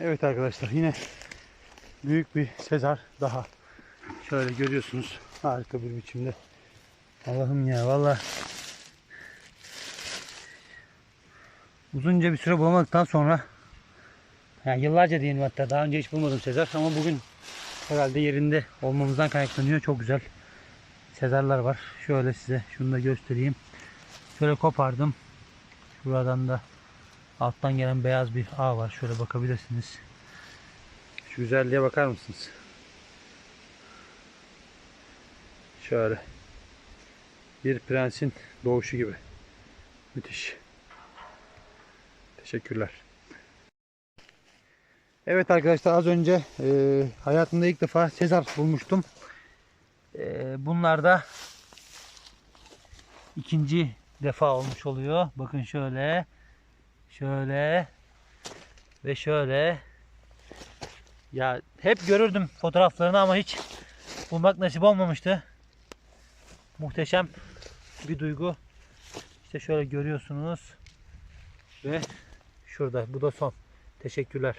Evet arkadaşlar yine büyük bir Sezar daha. Şöyle görüyorsunuz harika bir biçimde. Allah'ım ya valla uzunca bir süre bulamadıktan sonra yani yıllarca diyelim hatta daha önce hiç bulmadım Sezar ama bugün herhalde yerinde olmamızdan kaynaklanıyor. Çok güzel Sezarlar var. Şöyle size şunu da göstereyim. Şöyle kopardım. Şuradan da alttan gelen beyaz bir ağ var. Şöyle bakabilirsiniz. Şu güzelliğe bakar mısınız? Şöyle. Bir prensin doğuşu gibi. Müthiş. Teşekkürler. Evet arkadaşlar az önce e, hayatımda ilk defa Sezar bulmuştum. E, bunlar da ikinci defa olmuş oluyor. Bakın şöyle. Şöyle. Ve şöyle. Ya hep görürdüm fotoğraflarını ama hiç bulmak nasip olmamıştı. Muhteşem bir duygu. İşte şöyle görüyorsunuz. Ve şurada bu da son. Teşekkürler.